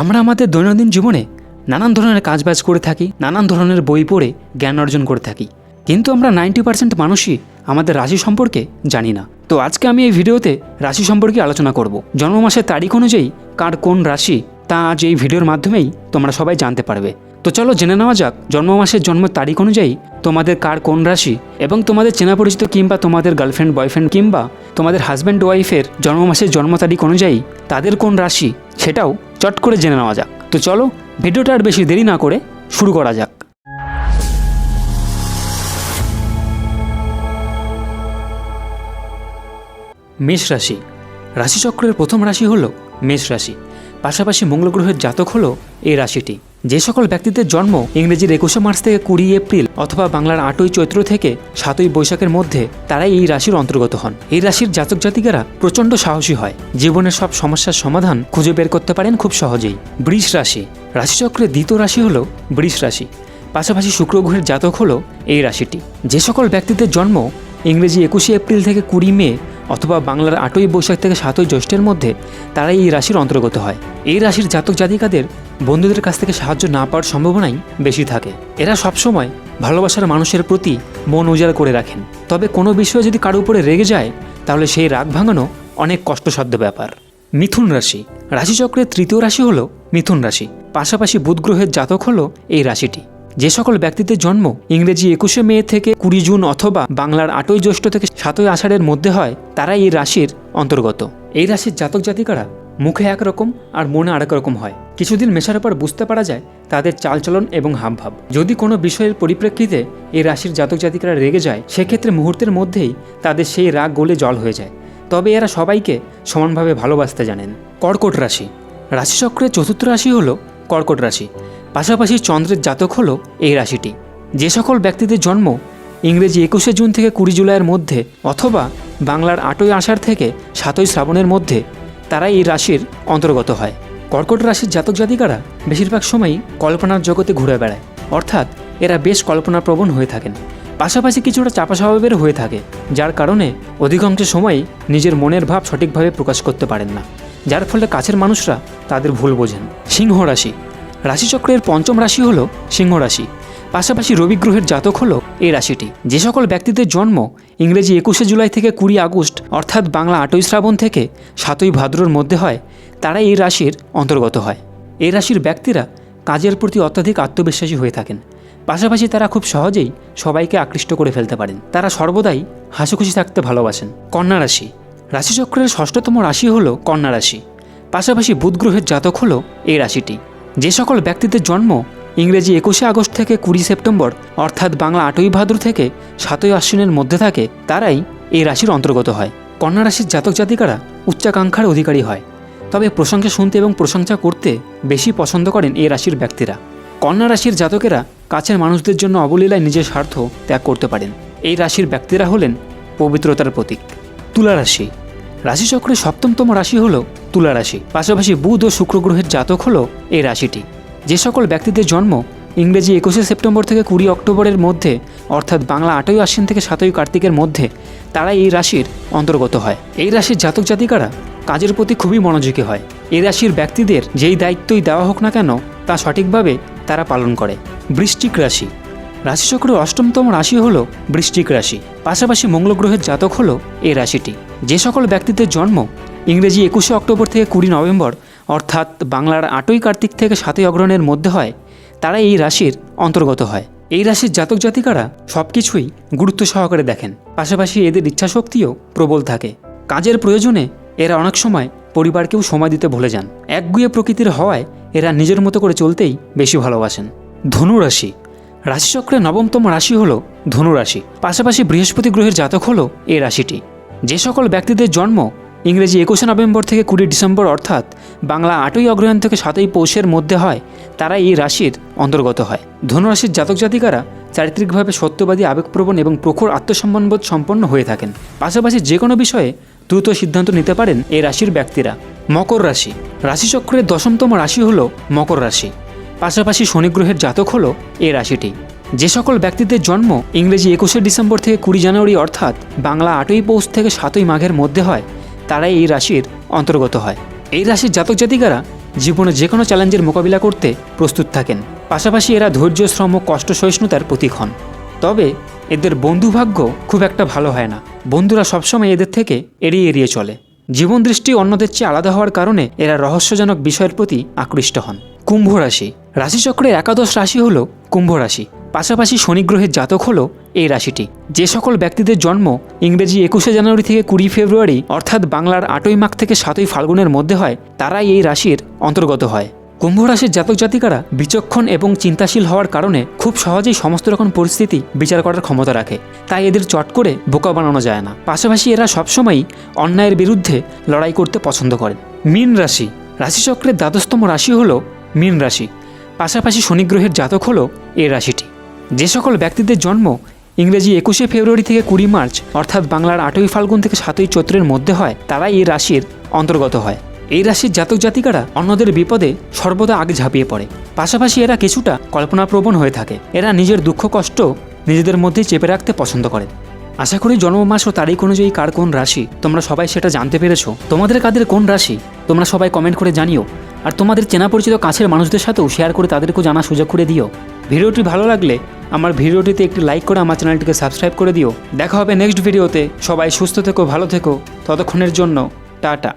আমরা আমাদের দৈনন্দিন জীবনে নানান ধরনের কাজবাজ করে থাকি, নানান ধরনের বই পড়ে জ্ঞান অর্জন করে থাকি। কিন্তু আমরা নাইনটি পার্সেন্ট মানুষই আমাদের রাশি সম্পর্কে জানি না। তো আজকে আমি এই ভিডিওতে রাশি সম্পর্কে আলোচনা করব। জন্ম মাসের তারিখ অনুযায়ী কার কোন রাশি, তা আজ এই ভিডিওর মাধ্যমেই তোমরা সবাই জানতে পারবে। তো চলো জেনে নেওয়া যাক জন্ম মাসের জন্ম তারিখ অনুযায়ী তোমাদের কার কোন রাশি এবং তোমাদের চেনা পরিচিত কিংবা তোমাদের গার্লফ্রেন্ড বয়ফ্রেন্ড কিংবা তোমাদের হাজব্যান্ড ওয়াইফের জন্ম মাসের জন্ম তারিখ অনুযায়ী তাদের কোন রাশি, সেটাও চট করে জেনে নেওয়া যাক। তো চলো, ভিডিওটা আর বেশি দেরি না করে শুরু করা যাক। মেষ রাশি। রাশিচক্রের প্রথম রাশি হল মেষ রাশি। পাশাপাশি মঙ্গল গ্রহের জাতক হলো এই রাশিটি। যে সকল ব্যক্তিদের জন্ম ইংরেজির একুশে মার্চ থেকে কুড়ি এপ্রিল অথবা বাংলার আটই চৈত্র থেকে সাতই বৈশাখের মধ্যে তারাই এই রাশির অন্তর্গত হন। এই রাশির জাতক জাতিকারা প্রচণ্ড সাহসী হয়। জীবনের সব সমস্যার সমাধান খুঁজে বের করতে পারেন খুব সহজেই। বৃষ রাশি। রাশিচক্রের দ্বিতীয় রাশি হল বৃষ রাশি। পাশাপাশি শুক্র গ্রহের জাতক হল এই রাশিটি। যে সকল ব্যক্তিদের জন্ম ইংরেজি একুশে এপ্রিল থেকে কুড়ি মে অথবা বাংলার আটই বৈশাখ থেকে সাতই জ্যৈষ্ঠের মধ্যে তারাই এই রাশির অন্তর্গত হয়। এই রাশির জাতক জাতিকাদের বন্ধুদের কাছ থেকে সাহায্য না পাওয়ার সম্ভাবনাই বেশি থাকে। এরা সবসময় ভালোবাসার মানুষের প্রতি মন উজাড় করে রাখেন। তবে কোনো বিষয়ে যদি কারও উপরে রেগে যায়, তাহলে সেই রাগ ভাঙানো অনেক কষ্টসাধ্য ব্যাপার। মিথুন রাশি। রাশিচক্রের তৃতীয় রাশি হলো মিথুন রাশি। পাশাপাশি বুধ গ্রহের জাতক হলো এই রাশিটি। যে সকল ব্যক্তিদের জন্ম ইংরেজি একুশে মে থেকে কুড়ি জুন অথবা বাংলার আটই জ্যৈষ্ঠ থেকে সাতই আষাঢ়ের মধ্যে হয়, তারাই এই রাশির অন্তর্গত। এই রাশির জাতক জাতিকারা মুখে একরকম আর মনে আরেক রকম হয়। কিছুদিন মেশার পর বুঝতে পারা যায় তাদের চালচলন এবং হাবভাব যদি কোনো বিষয়ের পরিপ্রেক্ষিতে এই রাশির জাতক জাতিকারা রেগে যায়, সেক্ষেত্রে মুহূর্তের মধ্যেই তাদের সেই রাগ গলে জল হয়ে যায়। তবে এরা সবাইকে সমানভাবে ভালোবাসতে জানেন। কর্কট রাশি। রাশিচক্রের চতুর্থ রাশি হলো কর্কট রাশি। পাশাপাশি চন্দ্রের জাতক হলো এই রাশিটি। যে সকল ব্যক্তিদের জন্ম ইংরেজি একুশে জুন থেকে কুড়ি জুলাইয়ের মধ্যে অথবা বাংলার আটই আষাঢ় থেকে সাতই শ্রাবণের মধ্যে তারা এই রাশির অন্তর্গত হয়। কর্কট রাশির জাতক জাতিকারা বেশিরভাগ সময়ই কল্পনার জগতে ঘুরে বেড়ায়। অর্থাৎ এরা বেশ কল্পনাপ্রবণ হয়ে থাকেন। পাশাপাশি কিছুটা চাপা স্বভাবের হয়ে থাকে, যার কারণে অধিকাংশ সময়ই নিজের মনের ভাব সঠিকভাবে প্রকাশ করতে পারেন না। যার ফলে কাছের মানুষরা তাদের ভুল বোঝেন। সিংহ রাশি। রাশিচক্রের পঞ্চম রাশি হল সিংহ রাশি। পাশাপাশি রবি গ্রহের জাতক হলো এই রাশিটি। যে সকল ব্যক্তিদের জন্ম ইংরেজি একুশে জুলাই থেকে কুড়ি আগস্ট, অর্থাৎ বাংলা আটই শ্রাবণ থেকে সাতই ভাদ্রর মধ্যে হয়, তারা এই রাশির অন্তর্গত হয়। এই রাশির ব্যক্তিরা কাজের প্রতি অত্যাধিক আত্মবিশ্বাসী হয়ে থাকেন। পাশাপাশি তারা খুব সহজেই সবাইকে আকৃষ্ট করে ফেলতে পারেন। তারা সর্বদাই হাসিখুশি থাকতে ভালোবাসেন। কন্যা রাশি। রাশিচক্রের ষষ্ঠতম রাশি হলো কন্যা রাশি। পাশাপাশি বুধ গ্রহের জাতক হলো এই রাশিটি। যে সকল ব্যক্তিদের জন্ম ইংরেজি একুশে আগস্ট থেকে কুড়ি সেপ্টেম্বর, অর্থাৎ বাংলা আটই ভাদ্র থেকে সাতই আশ্বিনের মধ্যে থাকে, তারাই এই রাশির অন্তর্গত হয়। কন্যা রাশির জাতক জাতিকারা উচ্চাকাঙ্ক্ষার অধিকারী হয়। তবে প্রশংসা শুনতে এবং প্রশংসা করতে বেশি পছন্দ করেন এই রাশির ব্যক্তিরা। কন্যা রাশির জাতকেরা কাছের মানুষদের জন্য অবলীলায় নিজের স্বার্থ ত্যাগ করতে পারেন। এই রাশির ব্যক্তিরা হলেন পবিত্রতার প্রতীক। তুলা রাশি। রাশিচক্রের সপ্তমতম রাশি হল তুলা রাশি। পাশাপাশি বুধ ও শুক্র গ্রহের জাতক হল এই রাশিটি। যে সকল ব্যক্তিদের জন্ম ইংরেজি একুশে সেপ্টেম্বর থেকে কুড়ি অক্টোবরের মধ্যে, অর্থাৎ বাংলা আটই আশ্বিন থেকে সাতই কার্তিকের মধ্যে তারা এই রাশির অন্তর্গত হয়। এই রাশির জাতক জাতিকারা কাজের প্রতি খুবই মনোযোগী হয়। এই রাশির ব্যক্তিদের যেই দায়িত্বই দেওয়া হোক না কেন, তা সঠিকভাবে তারা পালন করে। বৃষ্টিক রাশি। রাশিচক্রের অষ্টমতম রাশি হল বৃষ্টিক রাশি। পাশাপাশি মঙ্গল গ্রহের জাতক হল এই রাশিটি। যে সকল ব্যক্তিদের জন্ম ইংরেজি একুশে অক্টোবর থেকে কুড়ি নভেম্বর অর্থাৎ বাংলার আটই কার্তিক থেকে সাতই অগ্রহণের মধ্যে হয়, তারা এই রাশির অন্তর্গত হয়। এই রাশির জাতক জাতিকারা সব কিছুই গুরুত্ব সহকারে দেখেন। পাশাপাশি এদের ইচ্ছাশক্তিও প্রবল থাকে। কাজের প্রয়োজনে এরা অনেক সময় পরিবারকেও সময় দিতে ভুলে যান। একগুয়ে প্রকৃতির হওয়ায় এরা নিজের মতো করে চলতেই বেশি ভালোবাসেন। ধনু রাশি। রাশিচক্রের নবমতম রাশি হল ধনুরাশি পাশাপাশি বৃহস্পতি গ্রহের জাতক হল এই রাশিটি। যে সকল ব্যক্তিদের জন্ম ইংরেজি একুশে নভেম্বর থেকে কুড়ি ডিসেম্বর অর্থাৎ বাংলা আটই অগ্রহায়ণ থেকে সাতই পৌষের মধ্যে হয়, তারা এই রাশির অন্তর্গত হয়। ধনুরাশির জাতক জাতিকারা চারিত্রিকভাবে সত্যবাদী, আবেগপ্রবণ এবং প্রখর আত্মসম্মানবোধ সম্পন্ন হয়ে থাকেন। পাশাপাশি যে কোনো বিষয়ে দ্রুত সিদ্ধান্ত নিতে পারেন এই রাশির ব্যক্তিরা। মকর রাশি। রাশিচক্রের দশমতম রাশি হল মকর রাশি। পাশাপাশি শনিগ্রহের জাতক হলো এই রাশিটি। যে সকল ব্যক্তিদের জন্ম ইংরেজি একুশে ডিসেম্বর থেকে কুড়ি জানুয়ারি অর্থাৎ বাংলা আটই পৌষ থেকে সাতই মাঘের মধ্যে হয় তারাই এই রাশির অন্তর্গত হয়। এই রাশির জাতক জাতিকারা জীবনে যে কোনো চ্যালেঞ্জের মোকাবিলা করতে প্রস্তুত থাকেন। পাশাপাশি এরা ধৈর্য, শ্রম ও কষ্ট সহিষ্ণুতার প্রতীক হন। তবে এদের বন্ধুভাগ্য খুব একটা ভালো হয় না। বন্ধুরা সবসময় এদের থেকে এড়িয়ে এড়িয়ে চলে। জীবন দৃষ্টি অন্যদের চেয়ে আলাদা হওয়ার কারণে এরা রহস্যজনক বিষয়ের প্রতি আকৃষ্ট হন। কুম্ভ রাশি। রাশিচক্রের একাদশ রাশি হল কুম্ভ রাশি। পাশাপাশি শনি গ্রহের জাতক হল এই রাশিটি। যে সকল ব্যক্তিদের জন্ম ইংরেজি একুশে জানুয়ারি থেকে কুড়ি ফেব্রুয়ারি, অর্থাৎ বাংলার আটই মাঘ থেকে সাতই ফাল্গুনের মধ্যে হয়, তারাই এই রাশির অন্তর্গত হয়। কুম্ভ রাশির জাতক জাতিকারা বিচক্ষণ এবং চিন্তাশীল হওয়ার কারণে খুব সহজেই সমস্ত রকম পরিস্থিতি বিচার করার ক্ষমতা রাখে। তাই এদের চট করে বোকা বানানো যায় না। পাশাপাশি এরা সবসময়ই অন্যায়ের বিরুদ্ধে লড়াই করতে পছন্দ করেন। মীন রাশি। রাশিচক্রের দ্বাদশতম রাশি হল মীন রাশি। পাশাপাশি শনিগ্রহের জাতক হল এই রাশিটি। যে সকল ব্যক্তিদের জন্ম ইংরেজি একুশে ফেব্রুয়ারি থেকে কুড়ি মার্চ, অর্থাৎ বাংলার আটই ফাল্গুন থেকে সাতই চৈত্রের মধ্যে হয়, তারাই এই রাশির অন্তর্গত হয়। এই রাশির জাতক জাতিকারা অন্যদের বিপদে সর্বদা আগে ঝাঁপিয়ে পড়ে। পাশাপাশি এরা কিছুটা কল্পনাপ্রবণ হয়ে থাকে। এরা নিজের দুঃখ কষ্ট নিজেদের মধ্যেই চেপে রাখতে পছন্দ করে। আশা করি জন্ম মাস ও তারিখ অনুযায়ী কার কোন রাশি? তোমরা সবাই সেটা জানতে পেরেছ। তোমাদের কাদের কোন রাশি? তোমরা সবাই কমেন্ট করে জানিও। আর তোমাদের চেনা পরিচিত কাছের মানুষদের সাথেও শেয়ার করে তাদেরকেও জানা সুযোগ করে দিও। ভিডিওটি ভালো লাগলে আমার ভিডিওটিতে একটি লাইক করে আমার চ্যানেলটিকে সাবস্ক্রাইব করে দিও। দেখা হবে নেক্সট ভিডিওতে সবাই সুস্থ থেকো, ভালো থেকো। ততক্ষণের জন্য, টাটা।